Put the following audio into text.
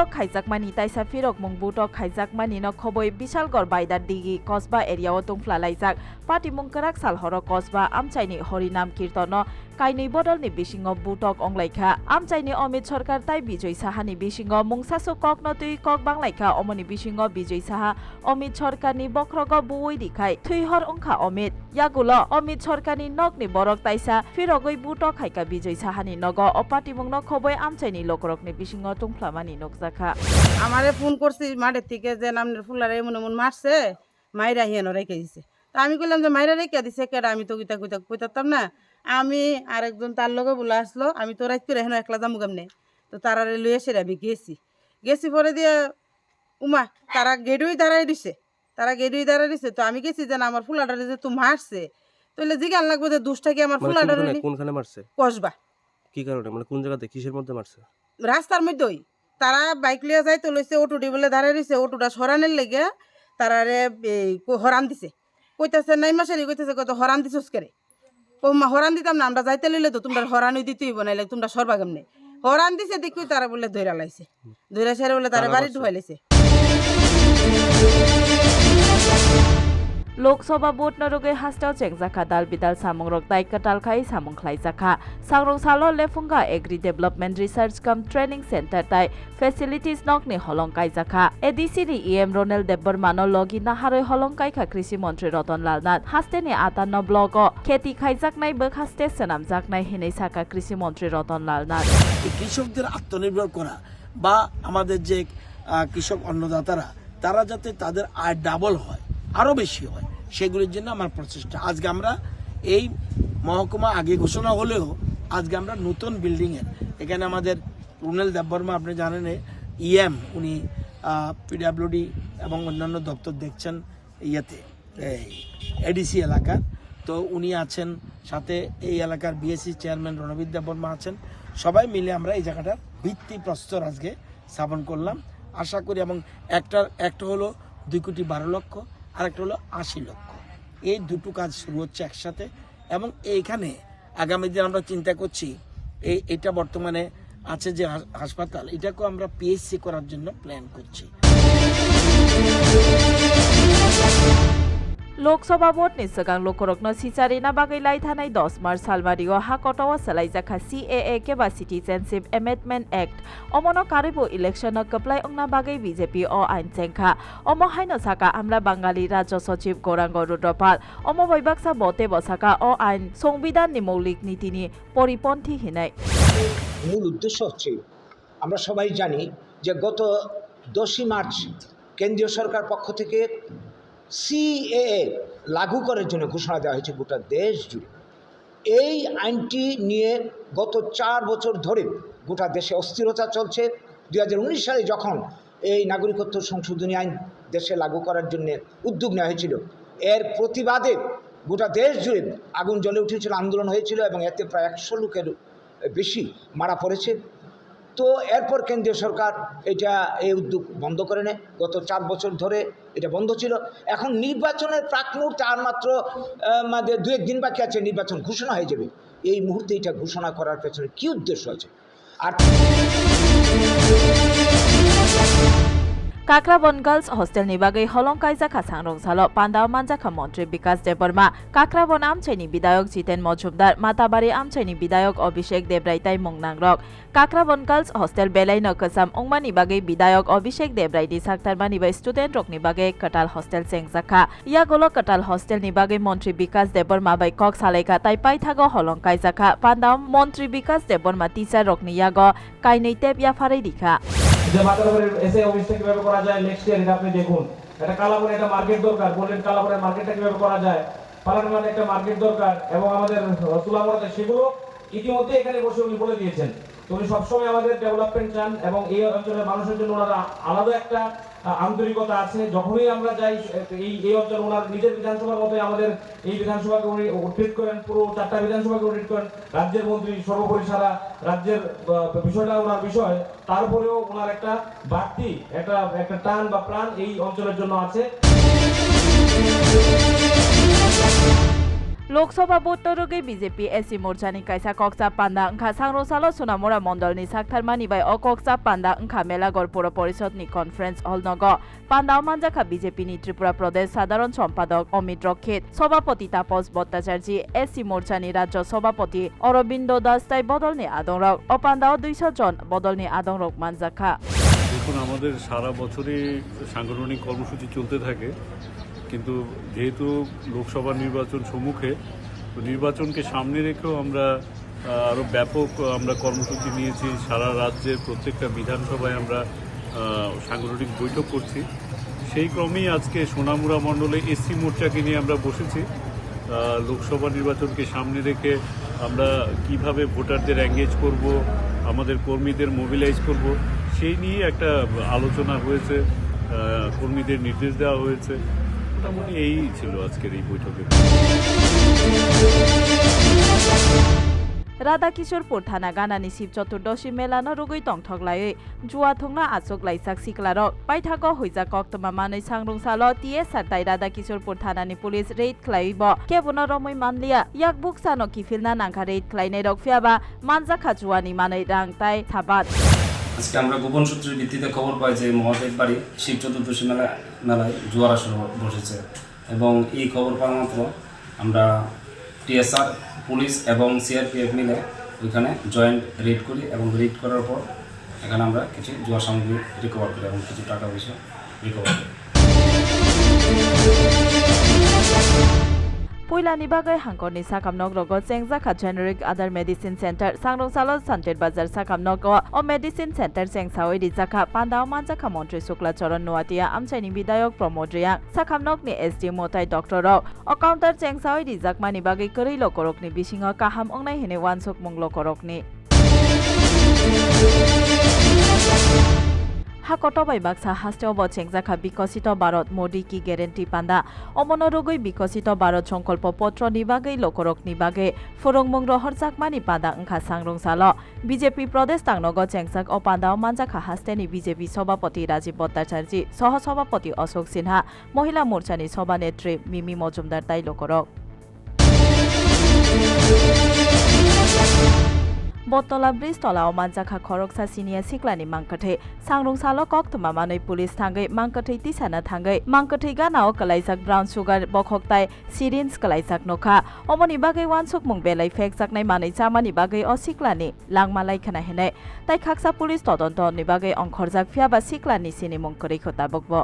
বুটক খাইজাকমানি তাইসা ফিরক মুং বুটক খাইজাকমানি ন খবই বিশালগড় বাইদার দিগি কসবা এরিয়াও তুংফ্লা লাইজাক। পাটি মুংকারাক সালহর কসবা আমচাইনি হরিনাম কীর্তন কাইনি বদলনি বিসিং বুটক অংলাইখা আমচাইনি অমিত সরকার তাই বিজয় সাহানি বিসিং মুংসাসু কক নতুই কক বাংলাইখা অমনি বিসিং বিজয় সাহা অমিত সরকারনি বক্রগ বুই দিখাই থুইহর অংখা অমিত ইয়াগুল অমিত সরকারনি নকনি বরক তাইসা ফিরগই বুটক খাইকা বিজয় সাহানি নগ অপাটি মুং খবই আমচাইনি লোকরকনি বিসিং তুংফ্লামানি নকজাখা আমারে ফোন করছি মাঠের থেকে যে আপনার ফুলারে এমন এমন মারছে মাইরা হিয়ান রেখে দিছে তা আমি কইলাম যে মাইরা রেখে দিছে কেডা আমি তো গুইতা গুইতা কইতাম না আমি আরেকজন তার লগে বলে আসলো আমি তো রাত করে হেন একলা যাব কেমনে? তো তারারে লই এসে আমি গেছি। গেছি পরে দিয়ে উমা তারা গেডুই দাঁড়াই দিছে। তারা গেডুই দাঁড়াই দিছে। তো আমি গেছি যে আমার ফুলাটারে যে তুমি মারছে তাহলে জিজ্ঞান লাগবে যে দুষ্টা কি আমার মানে ফুলাটারে কোনখানে মারছে? কসবা। কি কারণে? মানে কোন জায়গাতে কিসের মধ্যে মারছে? রাস্তার মধ্যেই। তারা বাইক লিয়ে যায় তো লইছে অটোটি বলে দাঁড়াই রয়েছে অটোটা সরানের লেগে তারারে হরান দিছে। কইতাছে নাই মাসেরই কইতাছে কত হরান দিছস করে? ও হরান দিতাম না আমরা যাইতে লইলে তো তোমরা হরানই দিতেই বনাইলে তোমরা সরবা কেমনে? হরান দিছে দেখি তারা বলে ধৈরা লাইছে। ধৈরা সেরে বলে তারা বাড়ি মারছে? ঢুকাই লাইছে লোকসভা ভোট নরগে হাস্টাও চেংজাখা দাল বিদাল সামং রক তাই কাটাল খাই সামং খাইজাখা সাংরং সালো Lefunga agri development research cum training centre তাই ফেসিলিটিস নকনি হলং কাইজাখা এডিসিনি ইএম রোনেল দেববর্মানো লগি নাহারই হলং কাইখা কৃষি মন্ত্রী রতন লাল নাথ হাস্তেনি আটান্ন ব্লগ খেতি খাইজাকনাই বক হাস্তে সেনাম জাকনাই হিনেই সাকা কৃষি মন্ত্রী রতন লাল নাথ কৃষকদের আত্মনির্ভর করা বা আমাদের যে কৃষক অন্নদাতারা তারা যাতে তাদের আয় ডাবল হয় আরও বেশি হয়। সেগুলির জন্য আমার প্রচেষ্টা। আজকে আমরা এই মহকুমা আগে ঘোষণা হলেও আজকে আমরা নতুন বিল্ডিংয়ের এখানে আমাদের রুনেল দেববর্মা আপনি জানেন ইএম উনি পিডাব্লিউডি এবং অন্যান্য দপ্তর দেখছেন ইয়েতে এডিসি এলাকার। তো উনি আছেন, সাথে এই এলাকার বিএসসি চেয়ারম্যান রণবীর দেববর্মা আছেন। সবাই মিলে আমরা এই জায়গাটার ভিত্তি প্রস্তর আজকে স্থাপন করলাম। আশা করি এবং একটা একটা হলো দুই কোটি বারো লক্ষ আর একটা হলো আশি লক্ষ। এই দুটো কাজ শুরু হচ্ছে একসাথে এবং এইখানে আগামী দিন আমরা চিন্তা করছি, এই এটা বর্তমানে আছে যে হাসপাতাল, এটাকেও আমরা পিএইচসি করার জন্য প্ল্যান করছি। Lok Sabha vote ni segang lokorokno sichari na bagai lai thanai 10 March সালবারিও হাকটাও সালাইজাখা সিএএ কেবা সিটিজেনশিপ এমেন্ডমেন্ট অ্যাক্ট অমনো কারিবো ইলেকশন কপ্লাই অংনা বাগৈ বিজেপি ও আইন চেংখা অম হাইন সাকা আমলা বাঙালি রাজ্য সচিব গৌরাঙ্গ রুদ্রপাল অম বৈবাকসা বতে বসাকা ও আইন সংবিধান নি মৌলিক নীতি নীতিনি পরিপন্থী হিনাই মূল উদ্দেশ্য হচ্ছে, আমরা সবাই জানি যে গত দশই মার্চ কেন্দ্রীয় সরকার পক্ষ থেকে সিএএ লাগু করার জন্য ঘোষণা দেওয়া হয়েছে গোটা দেশ জুড়ে। এই আইনটি নিয়ে গত চার বছর ধরে গোটা দেশে অস্থিরতা চলছে। দু হাজার উনিশ সালে যখন এই নাগরিকত্ব সংশোধনী আইন দেশে লাগু করার জন্য উদ্যোগ নেওয়া হয়েছিল, এর প্রতিবাদে গোটা দেশ জুড়ে আগুন জ্বলে উঠেছিল, আন্দোলন হয়েছিল এবং এতে প্রায় একশো লোকের বেশি মারা পড়েছে। তো এরপর কেন্দ্রীয় সরকার এটা এই উদ্যোগ বন্ধ করে নেয়। গত চার বছর ধরে এটা বন্ধ ছিল। এখন নির্বাচনের প্রাক মুহূর্তে আর মাত্র মানে দু একদিন বাকি আছে, নির্বাচন ঘোষণা হয়ে যাবে। এই মুহূর্তে এটা ঘোষণা করার পেছনে কী উদ্দেশ্য আছে? আর Kakraban girls hostel holong kaisa khasang rongsalo pandao manjaka মন্ত্রী বিকাশ দেববর্মা কাকরাবন আমচাইনি বিধায়ক জিতেন মজুমদার, মাতাবাড়ি আমচাইনি বিধায়ক অভিষেক দেবরাইতাই মুংনাংরক। কাকরাবন গার্লস হস্টেল বেলাই নকসাম ওংমানি বাগৈ বিধায়ক অভিষেক দেবরাইনি সাক্তারমানি বাই স্টুডেন্ট রকনি বাগৈ কটাল হস্টেল চেংজাখা। ইয়াগলো কটাল হস্টেল বাগৈ মন্ত্রী বিকাশ দেববর্মা বাই কক সালাইকা তাই পাই থাগো হলং কাইজাখা। পান্দাও মন্ত্রী বিকাশ দেববর্মা টিচার রকনি ইয়াগ যে মাতারবাড়ির এসে অফিসটা কীভাবে করা যায় নেক্সট ইয়ার এটা আপনি দেখুন। একটা কালাপুরে একটা মার্কেট দরকার বললেন কালাবনের মার্কেটটা কীভাবে করা যায়? পালানমান একটা মার্কেট দরকার, এবং আমাদের তুলামরাতে সেগুলো ইতিমধ্যে এখানে বসে উনি বলে দিয়েছেন। উনি সবসময় আমাদের ডেভেলপমেন্ট চান এবং এই অঞ্চলের মানুষের জন্য ওনারা আলাদা একটা আন্তরিকতা আছে। যখনই আমরা যাই, এই এই অঞ্চল ওনার নিজের বিধানসভার মতোই আমাদের এই বিধানসভাকে উনি ট্রিট করেন, পুরো চারটা বিধানসভাকে ট্রিট করেন। রাজ্যের মন্ত্রী সর্বোপরি সারা রাজ্যের বিষয়টা ওনার বিষয়। তারপরেও ওনার একটা বাড়তি, একটা একটা টান বা প্রাণ এই অঞ্চলের জন্য আছে। লোকসভা ভোটরগে বিজেপি এসি মোর্চানি কাইসা কক্সা পান্ডা ওংখা সাংরসালো সোনামুরা মন্ডলনি সাকথারমানি বাই অ কক্সা পান্ডা ওংখা মেলাগড় পৌর পরিষদনি কনফারেন্স হল নগ পান্ডাও মানজাখা বিজেপিনি ত্রিপুরা প্রদেশ সাধারণ সম্পাদক অমিত রক্ষিত সভাপতি তাপস ভট্টাচার্যী এসি মোর্চানি রাজ্য সভাপতি অরবিন্দ দাস তাই বদলনি আদংরক ও পান্ডাও দুইশ জন বদলনি আদংরক মানজাখা দেখুন, আমাদের সারা বছরই সাংগঠনিক কর্মসূচি চলতে থাকে। কিন্তু যেহেতু লোকসভা নির্বাচন সম্মুখে, তো নির্বাচনকে সামনে রেখেও আমরা আরও ব্যাপক আমরা কর্মসূচি নিয়েছি। সারা রাজ্যের প্রত্যেকটা বিধানসভায় আমরা সাংগঠনিক বৈঠক করছি। সেই ক্রমেই আজকে সোনামুড়া মণ্ডলে এসসি মোর্চাকে নিয়ে আমরা বসেছি। লোকসভা নির্বাচনকে সামনে রেখে আমরা কীভাবে ভোটারদের এঙ্গেজ করব, আমাদের কর্মীদের মোবিলাইজ করব, সেই নিয়ে একটা আলোচনা হয়েছে। কর্মীদের নির্দেশ দেওয়া হয়েছে। মোটামুটি এই ছিল আজকের এই বৈঠকে। রাধা কিশোরপুর থানা গানানি শিব চতুর্দশী মেলানো রুগুই টংঠকলাই জুয়া থংনা আচক লাইসাক সিকলারক পাইথাক হইজা কক্তমা মাनै সাংরং, সাল টিএ সাতাই রাধা কিশোরপুর থানানি পুলিশ রেড খ্লাইব কেবন রমৈ মানলিয়া ইয়াক বুক সানো কিফিলনা নাংখা রেড খ্লাইনাই রক ফিয়াবা, মানজাখা জুয়ানি মাनै রাং তাই থাবাত। আজকে আমরা গোপন সূত্রের ভিত্তিতে খবর পাই যে মহাদেব বাড়ি শিব চতুর্দশী মেলা, মেলায় জোয়ার আসর বসেছে। এবং এই খবর পাওয়া মাত্র আমরা টিএসআর, পুলিশ এবং সিআরপিএফ মিলে ওইখানে জয়েন্ট রেড করি এবং রেড করার পর এখানে আমরা কিছু জোয়ার সামগ্রী রিকভার করি এবং কিছু টাকা পয়সা রিকভার করি। পয়লানি বাগै হাংকরনি সাকামনক রগ চেংজাখা জেনেরিক আদার মেডিসিন সেন্টার সাংরং সাল সান্তের বাজার সাকামনক ও মেডিসিন সেন্টার চেংসাওই রিজাখা পান্দাও মানজাখা মন্ত্রী শুক্লা চরণ নোয়াতিয়া আমচাইনি বিধায়ক প্রমোদ রিয়াং সাকামনকনি এসডি মোতাই ডক্টর ও কাউন্টার চেংসাওই রিজাকমানি বাগै কरै লকরকনি বিসিং কাহাম অংনাই হেনে ওয়ানসক মুং লকরকনি হাকটবাই বাক্সা হাস্তেও চেংজাখা বিকশিত ভারত মোদী কি গ্যারেন্টি পান্দা অমনরগৈ বিকশিত ভারত সংকল্প পত্র নিবাগৈ লোকরক নিবাগে ফুরংমং রহর চাকমানি পাদা ওংখা সাংরং সাল বিজেপি প্রদেশ তাংনগ চেংসাক ও পান্দাও মানজাখা হাস্তেনি বিজেপি সভাপতি রাজীব ভট্টাচার্য সহ সভাপতি অশোক সিনহা মহিলা মোর্চানি সভানেত্রী মিমি মজুমদার তাই লোকরক বটতলা ব্রিজ তলাও মানজাখা খরকসা সিনিয়া সিকলানি মাংকাঠে সাংরংসালো কক মামানৈ পুলিশ থাঙ্গৈ মাংকাঠে তিসানা থাঙ্গৈ মাংকাঠে গানাও কালাইজাক ব্রাউন সুগার বখকতাই সিরিঞ্জ কালাইজাক নখা অমনি বাগৈ ওয়ানসুক মুং বেলাই ফেকজাকনাই মাनै চামানি বাগৈ অ সিকলানি লাংমালাই খানা হেনাই তাই খাকসা পুলিশ তদন্ত নিবাগৈ অংখরজাক ফিয়াবা সিকলানি সিনি মুং খতা বকব